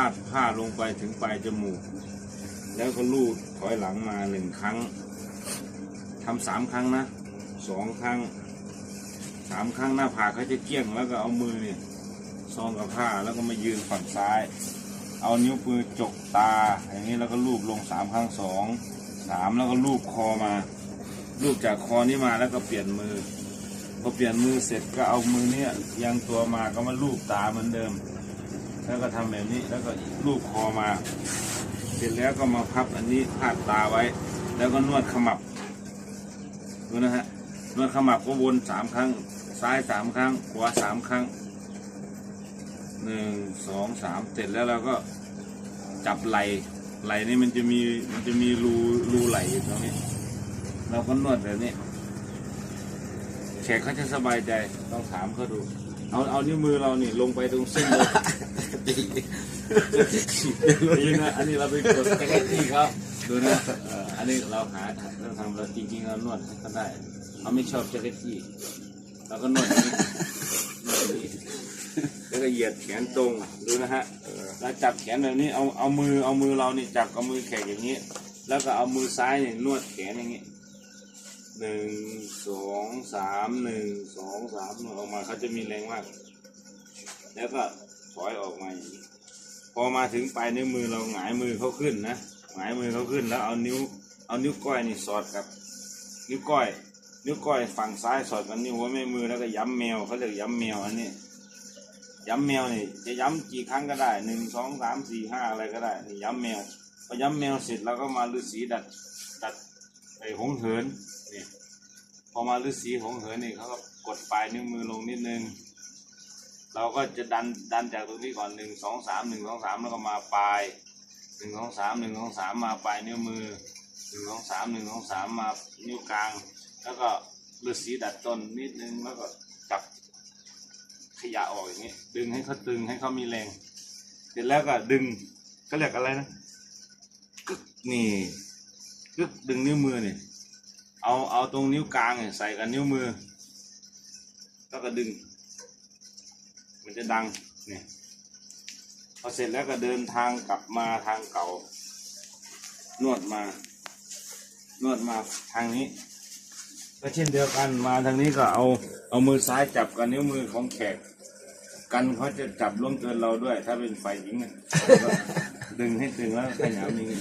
าดผ้าลงไปถึงปลายจมูก แล้วก็ลูดถอยหลังมาหนึ่งครั้งทำสามครั้งนะสองครั้งสามครั้งหน้าผากเขาจะเกี้ยงแล้วก็เอามือเนี่ยซองกับผ้าแล้วก็มายืนฝั่งซ้าย เอานิ้วมือจกตา อย่างนี้แล้วก็ลูบลงสามครั้งสองสามแล้วก็ลูบคอมาลูบจากคอนี้มาแล้วก็เปลี่ยนมือพอเปลี่ยนมือเสร็จก็เอามือเนี้ยยังตัวมาก็มาลูบตาเหมือนเดิม แล้วก็ทำแบบนี้ แล้วก็ลูบคอมา เสร็จแล้วก็มาพับอันนี้พาดตาไว้ แล้วก็นวดขมับดูนะฮะนวดขมับก็วนสามครั้ง ซ้ายสามครั้ง ขวาสามครั้งหนึ่งสองสามเสร็จแล้วเราก็จับไหล่ไหล่นี่มันจะมีมันจะมีรูรูไหลอยู่ตรงนี้เราก็นวดแบบนี้แขกเขาจะสบายใจต้องถามเขาดู เอาเอานิ้วมือเรานี่ลงไปตรงเส้นเลยนี่นะอันนี้เราไปกดแค่ที่เขาดูนะอันนี้เราหาเราทำเราจริงๆเรานวดให้เขาได้เขาไม่ชอบแจ็คเก็ตที่เราก็นวดนี้นวดดีแล้วก็เหยียดแขนตรงดูนะฮะแล้วจับแขนแบบนี้เอาเอามือเอามือเรานี่จับกับมือแขกอย่างนี้ แล้วก็เอามือซ้ายเนี่ยนวดแขนอย่างนี้ หนึ่งสองสามหนึ่งสองสามออกมาเขาจะมีแรงมาก แล้วก็ถอยออกมาพอมาถึงปลายนิ้วมือเราหงายมือเขาขึ้นนะหงายมือเขาขึ้นแล้วเอานิ้ว เอานิ้วก้อยนี่สอดกับ นิ้วก้อย นิ้วก้อยฝั่งซ้ายสอดกับนิ้วหัวแม่มือแล้วก็ย้ำแมวเขาเรียกย้ำแมวอันนี้ย้ำแมวนี่จะย้ำกี่ครั้งก็ได้หนึ่งสองสามสี่ห้าอะไรก็ได้นี่ย้ำแมวพอย้ำแมวเสร็จเราก็มาฤาษีดัดดัดไอ้หงเหิน พอมาฤาษีหงเหินนี่เขาก็กดปลายนิ้วมือลงนิดนึง เราก็จะดันดันจากตรงนี้ก่อนหนึ่งสองสามหนึ่งสองสามแล้วก็มาปลายหนึ่งสองสามหนึ่งสองสามมาปลายนิ้วมือหนึ่งสองสามหนึ่งสองสามมานิ้วกลาง แล้วก็ฤาษีดัดต้นนิดนึงแล้วก็จับขยะออกอย่างนี้ดึงให้เขาตึงให้เขามีแรง เสร็จแล้วก็ดึงก็เรียกอะไรนะกึกนี่กึกดึงนิ้วมือนี่ เอาเอาตรงนิ้วกลางเนี่ยใส่กับนิ้วมือ แล้วก็ดึง มันจะดังเนี่ยพอเสร็จแล้วก็เดินทางกลับมาทางเก่า นวดมา นวดมาทางนี้ ก็เช่นเดียวกันมาทางนี้ก็เอาเอามือซ้ายจับกับนิ้วมือของแขก กันเขาจะจับล่วงเกินเราด้วย ถ้าเป็นฝ่ายหญิงดึงให้ตึงแล้วขยำอย่างนี้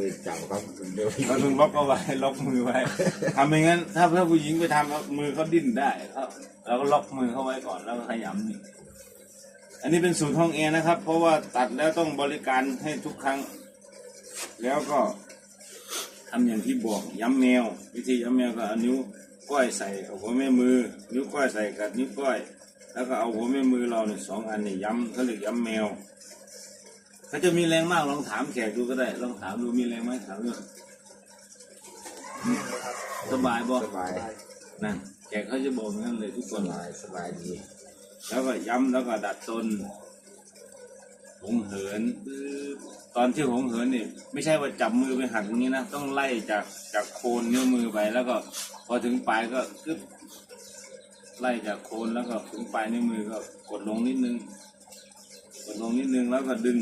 เดี๋ยวจับครับเดี๋ยวเราต้องล็อกเอาไว้ล็อกมือไว้ทำไม่งั้น ถ้าถ้าผู้หญิงไปทำครับมือเขาดิ้นได้ครับเราก็ล็อกมือเขาไว้ก่อนแล้วก็ขยำนี่อันนี้เป็นสูตรห้องแอร์นะครับ เพราะว่าตัดแล้วต้องบริการให้ทุกครั้ง แล้วก็ทำอย่างที่บอกย้ำแมว วิธีย้ำแมวก็เอานิ้วก้อยใส่กับหัวแม่มือ นิ้วก้อยใส่กับนิ้วก้อย แล้วก็เอาหัวแม่มือเราเนี่ยสองอันเนี่ยย้ำเขาเรียกย้ำแมว เขาจะมีแรงมากลองถามแขกดูก็ได้ ลองถามดูมีแรงไหมถามดูสบายบ่สบายนั่นแขกเขาจะบอกอย่างนั้นเลยทุกคสนบายสบายดี แล้วก็ย้ำแล้วก็ดัดตนหงเหินปึ๊บตอนที่หงเหินนี่ไม่ใช่ว่าจับมือไปหักอย่างนี้นะต้องไล่จากจากโคนนิ้วมือไปแล้วก็พอถึงปลายก็กึบไล่จากโคนแล้วก็ถึงปลายนิ้วมือก็กดลงนิดนึง กดลงนิดนึงแล้วก็ดึง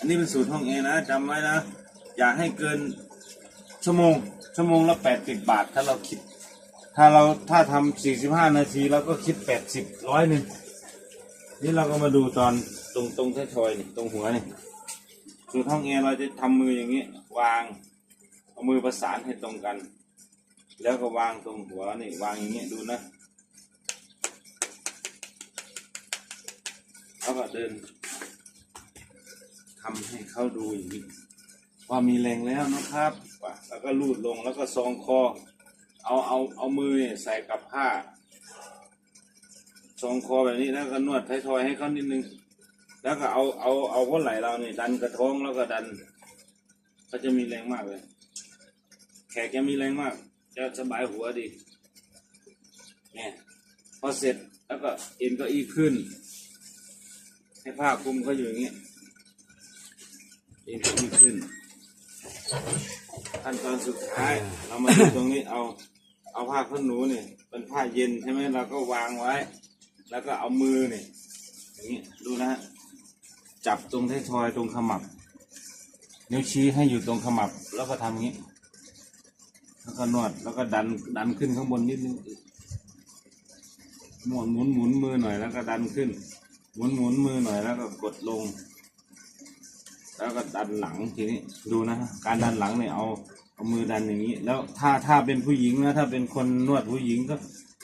อันนี้เป็นสูตรห้องเอนะจำไว้นะ อย่าให้เกินชั่วโมง ชั่วโมงละแปดสิบบาท ถ้าเราคิด ถ้าเราถ้าทำสี่สิบห้านาทีเราก็คิดแปดสิบร้อยหนึ่งนี่เราก็มาดูตอนตรงตรงท้ายทอยนี่ตรงหัวนี่สูตรห้องแอร์เราจะทำมืออย่างนี้ วางเอามือประสานให้ตรงกัน แล้วก็วางตรงหัวนี่วางอย่างนี้ดูนะแล้วก็เดิน ทำให้เขาดูอย่างนี้ว่ามีแรงแล้วนะครับแล้วก็ลูดลงแล้วก็ซองคอ เอาเอาเอามือใส่กับผ้าทรงคอแบบนี้แล้วก็นวดไทยทอยให้เขานิดนึง แล้วก็เอาเอาเอาหัวไหล่เราเนี่ยดันกระท้องแล้วก็ดันก็จะมีแรงมากเลย แขกจะมีแรงมาก จะสบายหัวดีเนี่ยพอเสร็จแล้วก็เอ็นก็อีขึ้น ให้ผ้าคลุมเขาอยู่อย่างเงี้ย อ็นเก็อีขึ้น ขั้นตอนสุดท้าย เรามาดูตรงนี้เอาเอาผ้าขนหนูเนี่ยเป็นผ้าเย็นใช่ไหมเราก็วางไว้ แล้วก็เอามือเนี่ยอย่างนี้ดูนะฮะจับตรงท้ายทอยตรงขมับ นิ้วชี้ให้อยู่ตรงขมับ แล้วก็ทำงี้ แล้วก็นวดแล้วก็ดันดันขึ้นข้างบนนิดนึงหมุนหมุนหมุนมือหน่อยแล้วก็ดันขึ้น หมุนหมุนมือหน่อยแล้วก็กดลง แล้วก็ดันหลังทีนี้ดูนะการดันหลังเนี่ยเอาเอามือดันอย่างนี้ แล้วถ้าถ้าเป็นผู้หญิงนะถ้าเป็นคนนวดผู้หญิงก็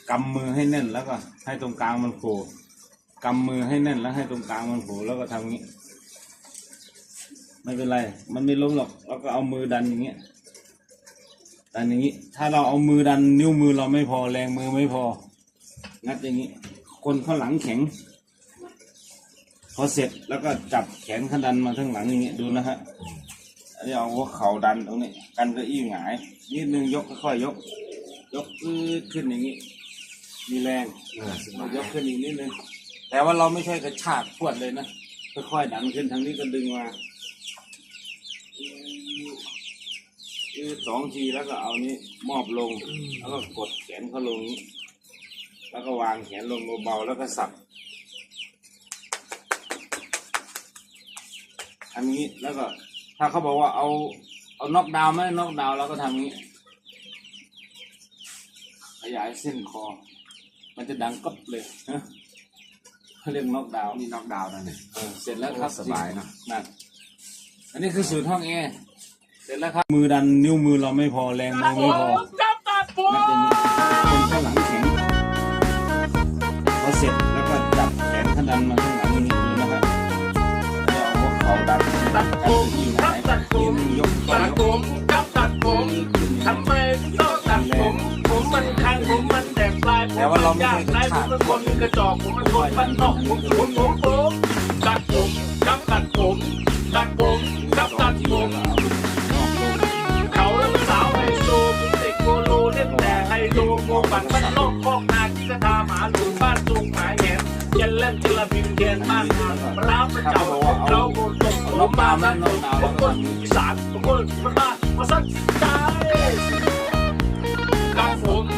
กำมือให้แน่นแล้วก็ให้ตรงกลางมันโผล่กำมือให้แน่นแล้วให้ตรงกลางมันโผล่แล้วก็ทำงี้ ไม่เป็นไร มันไม่ล้มหรอกเราก็เอามือดันอย่างเงี้ยดันอย่างนี้ ถ้าเราเอามือดันนิ้วมือเราไม่พอแรงมือไม่พองัดอย่างนี้ คนข้างหลังแข็ง พอเสร็จแล้วก็จับแขนขดันมาทั้งหลังอย่างเงี้ยดูนะฮะอันนี้เอาหัวเข่าดันตรงนี้กันเก็อี้หงายนิดนึงยกค่อยๆยก ยกขึ้นอย่างนี้ มีแรงเออสบายกขึ้นอีกนิดนึงแต่ว่าเราไม่ใช่กระชากพวดเลยนะค่อยๆดันขึ้นทางนี้ก็ดึงมาคือสองทีแล้วก็เอานี้มอบลง แล้วก็กดแขนเขาลง แล้วก็วางแขนลงเบาๆแล้วก็สับ อันนี้แล้วก็ ถ้าเขาบอกว่าเอาเอาน็อกดาวน์ไหมน็อกดาวน์เราก็ทำนี้ ขยายเส้นคอ มันจะดังก๊อบเลยนะเขาเรียกน็อกดาวน์นี่น็อกดาวน์นั่นเนี่ยเออเสร็จแล้วครับสบายเนอะ นั่นอันนี้คือสูตรห้องแอร์เสร็จแล้วครับ มือดันนิ้วมือเราไม่พอแรงมือไม่พอนับอย่างนี้คนข้างหลังแข็งพอเสร็จแล้วก็จับแขนขดันมาข้างหลังอย่างนี้ ดันดันกันที่หงายยืนยกตัดผมครับตัดผมทำไมต้องตัดผม ผมมันคันผมมันแตกปลายผมมันยากไรผมเป็นคนกระจอกผมเป็นคนบ้านนอกผมผมผมผมตัดผมครับตัดผมตัดผมครับตัดผมเขาแล้วมันสาวไฮโซผมเด็กโกโลเล่นแต่ไฮโลโมบันบ้านนอกคอก นเทลบิมเดนมาปราบประจ้าเราโมตกลงมาบ้านเราคนอีสานคนมามาสักใจกางผม